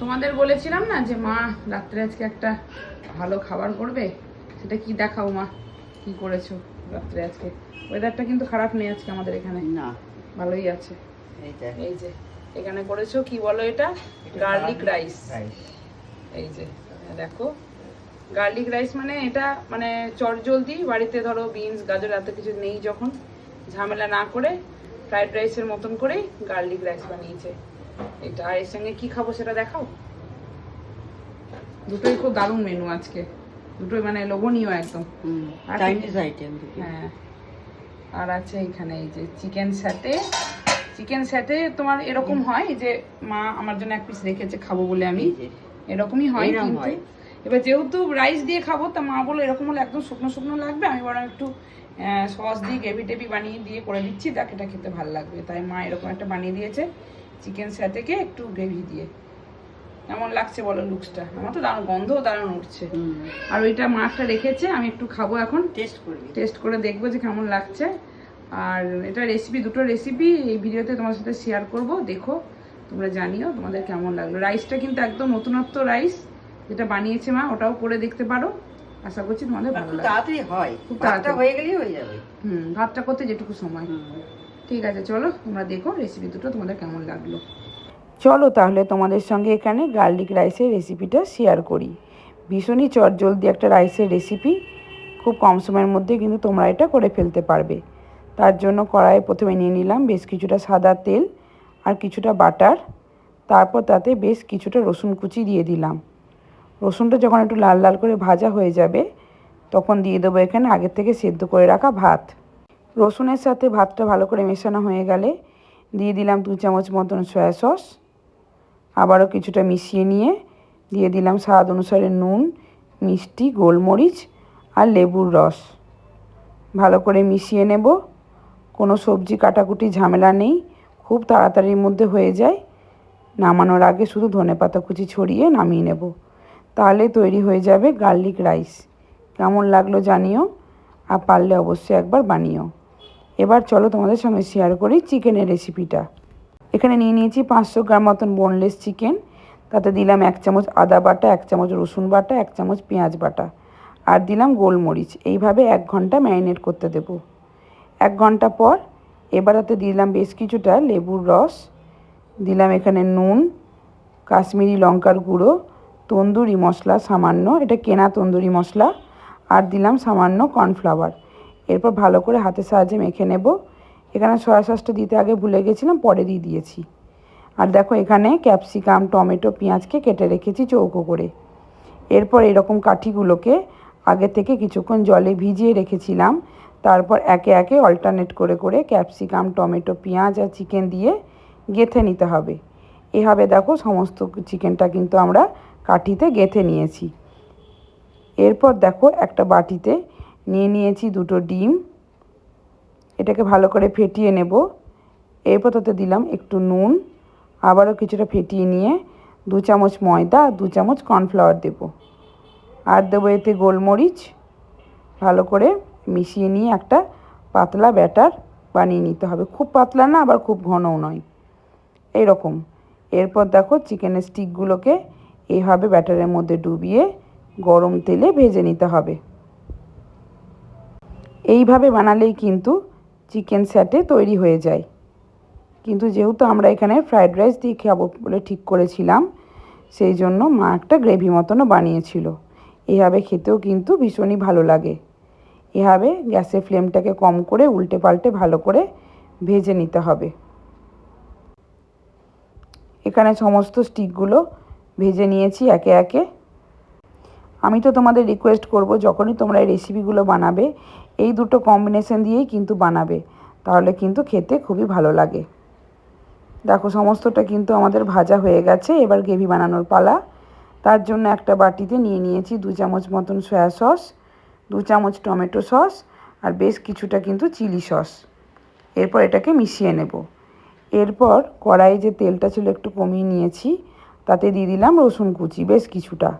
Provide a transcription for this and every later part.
তোমাদের বলেছিলাম না যে মা রাত্রে আজকে একটা ভালো খাবার করবে? সেটা কি দেখাও মা? কি করেছ রাত্রে আজকে? ওয়েদারটা কিন্তু খারাপ নেই আজকে আমাদের এখানে। না। ভালোই আছে। এই যে। এখানে করেছ কি বলো এটা? গার্লিক রাইস এই যে দেখো। গার্লিক রাইস মানে এটা মানে চটজলদি বাড়িতে ধরো বিনস গাজর এত কিছু নেই যখন। ঝামেলা না করে ফ্রাইড রাইসের মতন করেই গার্লিক রাইস বানিয়েছে। এটা এর সঙ্গে কি খাব সেটা দেখাও। দুটোই খুব দারুণ মেনু আজকে। দুটোই মানে লোভনীয় একদম। আর চাইনিজ আইটেম হ্যাঁ। আর আছে এখানে এই যে চিকেন স্যাটে চিকেন স্যাটে তোমার এরকম হয় যে মা আমার জন্য এক পিস রেখেছে খাব বলে আমি। এরকমই হয় কিন্তু। হয়। এবার যেহেতু রাইস দিয়ে খাব তা মা বলল এরকম হলে একদম শুকনো শুকনো লাগবে। আমি বরং একটু সস দিয়ে গ্রেভি টেভি বানিয়ে দিয়ে করে দিচ্ছি দেখ এটা খেতে ভালো লাগবে। তাই মা এরকম একটা বানিয়ে দিয়েছে। চিকেন স্যাটেকে একটু গ্রেভি দিয়ে। কেমন লাগছে বলো লুকসটা আমার তো দারুণ গন্ধও দারুণ উঠছে। আর ওইটা মাছটা রেখেছে আমি একটু খাব এখন। টেস্ট করবি টেস্ট করে দেখব যে কেমন লাগছে। আর এটা রেসিপি দুটো রেসিপি এই ভিডিওতে তোমার সাথে শেয়ার করব দেখো তোমরা জানিও তোমাদের কেমন লাগল। রাইসটা কিন্তু একদম নতুনত্ব রাইস যেটা বানিয়েছে মা ওটাও করে দেখতে পারো। আশা করছি তোমাদের ভালো লাগবে। তাড়াতাড়ি হয়। খুব তাড়াতাড়ি। হয়ে গেলেই হয়ে যাবে। হুম ভাতটা করতে যেটুকু সময়। ঠিক আছে, চলো তোমরা দেখো রেসিপি দুটো তোমাদের কেমন লাগল। চলো তাহলে তোমাদের সঙ্গে এখানে গার্লিক রাইসের রেসিপিটা শেয়ার করি। ভীষণই চটজলদি একটা রাইসের রেসিপি খুব কম সময়ের মধ্যে কিন্তু তোমরা এটা করে ফেলতে পারবে। তার জন্য কড়াইয়ে প্রথমে নিয়ে নিলাম বেশ কিছুটা সাদা তেল আর কিছুটা বাটার। তারপর তাতে বেশ কিছুটা রসুন কুচি দিয়ে দিলাম। রসুনটা যখন একটু লাল লাল করে ভাজা হয়ে যাবে, তখন দিয়ে দেবো এখানে আগের থেকে সেদ্ধ করে রাখা ভাত। রসুনের সাথে ভাতটা ভালো করে মেশানো হয়ে গেলে দিয়ে দিলাম দু চামচ মতন সয়া সস আবারও কিছুটা মিশিয়ে নিয়ে দিয়ে দিলাম স্বাদ অনুসারে নুন, মিষ্টি, গোলমরিচ আর লেবুর রস। ভালো করে মিশিয়ে নেব। কোনো সবজি কাটাকুটি ঝামেলা নেই। খুব তাড়াতাড়ির মধ্যে হয়ে যায়। নামানোর আগে শুধু ধনেপাতা কুচি ছড়িয়ে নামিয়ে নেব। তাহলে তৈরি হয়ে যাবে গার্লিক রাইস। কেমন লাগল জানিও আর পারলে অবশ্যই একবার বানিও। এবার চলো তোমাদের সঙ্গে শেয়ার করি চিকেনের রেসিপিটা এখানে নিয়ে নিয়েছি পাঁচশো গ্রাম মতন বোনলেস চিকেন তাতে দিলাম এক চামচ আদা বাটা, এক চামচ রসুন বাটা, এক চামচ পেঁয়াজ বাটা, আর দিলাম গোলমরিচ। এইভাবে এক ঘণ্টা ম্যারিনেট করতে দেবো। এক ঘণ্টা পর এবার তাতে দিলাম বেশ কিছুটা লেবুর রস, দিলাম এখানে নুন, কাশ্মীরি লঙ্কার গুঁড়ো, তন্দুরি মশলা সামান্য, এটা কেনা তন্দুরি মশলা, আর দিলাম সামান্য কর্নফ্লাওয়ার এরপর ভালো করে হাতের সাহায্যে মেখে নেব। এখানে সয়া সসটা দিতে আগে ভুলে গেছিলাম, পরে দিয়ে দিয়েছি। আর দেখো এখানে ক্যাপসিকাম, টমেটো, পেঁয়াজকে কেটে রেখেছি চৌকো করে। এরপর এরকম কাঠিগুলোকে আগে থেকে কিছুক্ষণ জলে ভিজিয়ে রেখেছিলাম। তারপর একে একে অল্টারনেট করে করে ক্যাপসিকাম, টমেটো, পেঁয়াজ আর চিকেন দিয়ে গেথে নিতে হবে। এভাবে দেখো সমস্ত চিকেনটা কিন্তু আমরা কাঠিতে গেথে নিয়েছি। এরপর দেখো একটা বাটিতে নিয়ে নিয়েছি দুটো ডিম। এটাকে ভালো করে ফেটিয়ে নেব। এরপর তাতে দিলাম একটু নুন। আবারও কিছুটা ফেটিয়ে নিয়ে দু চামচ ময়দা, দু চামচ কর্নফ্লাওয়ার দেব। আর দেবো এতে গোলমরিচ। ভালো করে মিশিয়ে নিয়ে একটা পাতলা ব্যাটার বানিয়ে নিতে হবে। খুব পাতলা না, আবার খুব ঘনও নয়। এইরকম। এরপর দেখো চিকেনের স্টিকগুলোকে এইভাবে ব্যাটারের মধ্যে ডুবিয়ে গরম তেলে ভেজে নিতে হবে। এইভাবে বানালেই কিন্তু চিকেন স্যাটে তৈরি হয়ে যায়। কিন্তু যেহেতু আমরা এখানে ফ্রায়েড রাইস দিয়ে খাব বলে ঠিক করেছিলাম, সেই জন্য মা একটা গ্রেভি মতনও বানিয়েছিল। এভাবে খেতেও কিন্তু ভীষণই ভালো লাগে। এভাবে গ্যাসের ফ্লেমটাকে কম করে উল্টে পাল্টে ভালো করে ভেজে নিতে হবে। এখানে সমস্ত স্টিকগুলো ভেজে নিয়েছি একে একে। আমি তো তোমাদের রিকোয়েস্ট করব, যখনই তোমরা এই রেসিপিগুলো বানাবে, এই দুটো কম্বিনেশন দিয়েই কিন্তু বানাবে। তাহলে কিন্তু খেতে খুবই ভালো লাগে। দেখো, সমস্তটা কিন্তু আমাদের ভাজা হয়ে গেছে, এবার গ্রেভি বানানোর পালা। তার জন্য একটা বাটিতে নিয়ে নিয়েছি দু চামচ মতন সয়া সস দু চামচ টমেটো সস আর বেশ কিছুটা কিন্তু চিলি সস এরপর এটাকে মিশিয়ে নেব। এরপর কড়াইয়ে যে তেলটা ছিল একটু কমিয়ে নিয়েছি, তাতে দিয়ে দিলাম রসুন কুচি, বেশ কিছুটা।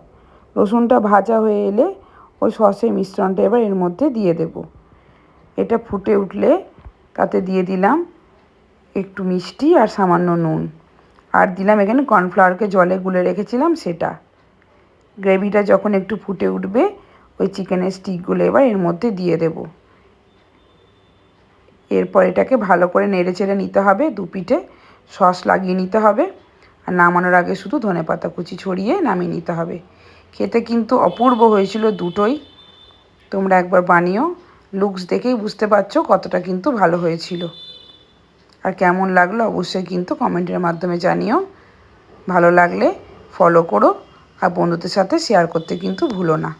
রসুনটা ভাজা হয়ে এলে ওই সসের মিশ্রণটা এবার এর মধ্যে দিয়ে দেব। এটা ফুটে উঠলে তাতে দিয়ে দিলাম একটু মিষ্টি আর সামান্য নুন। আর দিলাম এখানে কর্নফ্লাওয়ারকে জলে গুলে রেখেছিলাম সেটা। গ্রেভিটা যখন একটু ফুটে উঠবে, ওই চিকেনের স্টিকগুলো এবার এর মধ্যে দিয়ে দেব। এরপর এটাকে ভালো করে নেড়ে চেড়ে নিতে হবে দু পিঠে সস লাগিয়ে নিতে হবে। আর নামানোর আগে শুধু ধনে পাতা কুচি ছড়িয়ে নামিয়ে নিতে হবে। খেতে কিন্তু অপূর্ব হয়েছিল দুটোই। তোমরা একবার বানিও লুকস দেখেই বুঝতে পারছ কতটা কিন্তু ভালো হয়েছিল। আর কেমন লাগল অবশ্যই কিন্তু কমেন্টের মাধ্যমে জানিও। ভালো লাগলে ফলো করো আর বন্ধুদের সাথে শেয়ার করতে কিন্তু ভুলো না।